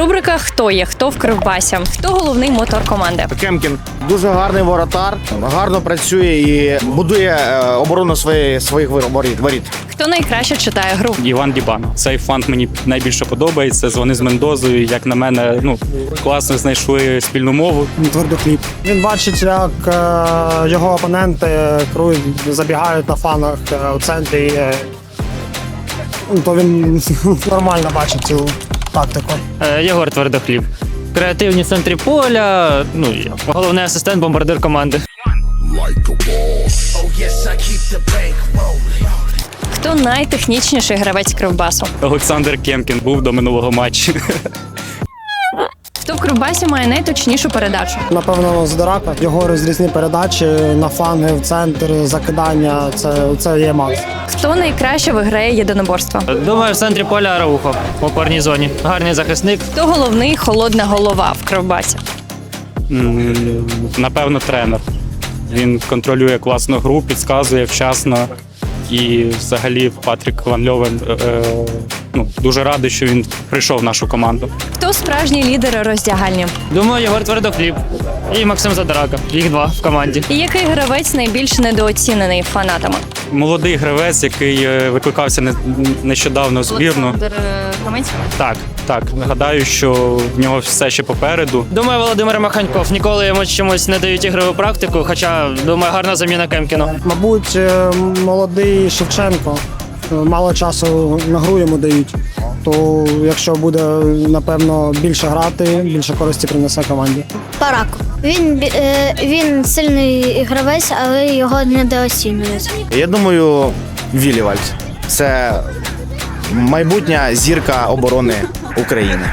Рубрика Хто є, хто в Кривбасі? Хто головний мотор команди? Кемкін дуже гарний воротар, гарно працює і будує е, оборону своєї своїх воріт. воріт. Хто найкраще читає гру? Іван Дібан. Цей фант мені найбільше подобається. Вони з Мендозою, як на мене, ну класно знайшли спільну мову. Твердокліп. Він бачить, як е, його опоненти керують, забігають на фанах е, у центрі. е, ну, то він нормально бачить цю тактику. Е, Єгор Твердохліб. Креативні центрі поля. Ну і головний асистент бомбардир команди. Хто найтехнічніший гравець Кривбасу? Олександр Кемкін був до минулого матчу. Кривбасі має найточнішу передачу? Напевно, з Дорака. Його розрізні передачі на фланги, в центр, закидання. Це, це є Макс. Хто найкраще виграє єдиноборство? Думаю, в центрі поля Араухо в опорній зоні. Гарний захисник. Хто головний холодна голова в Кривбасі? Напевно, тренер. Він контролює класну гру, підказує вчасно. І взагалі Патрік Ван Льовен е, е, ну, дуже радий, що він прийшов в нашу команду. Хто справжній лідер роздягальні? Думаю, Єгор Твердохліб. І Максим Задорака. Їх два в команді. І який гравець найбільш недооцінений фанатами? Молодий гравець, який е, викликався не- нещодавно в збірну. Так, так. Гадаю, що в нього все ще попереду. Думаю, Володимир Маханьков. Ніколи йому чомусь не дають ігрову практику, хоча, думаю, гарна заміна Кемкіну. Мабуть, е, молодий Шевченко. Мало часу на гру йому дають. То якщо буде напевно більше грати, більше користі принесе команді. Парако. Він, бі- е, він сильний гравець, але його недооцінюють. Я думаю, Вілівальд це майбутня зірка оборони України.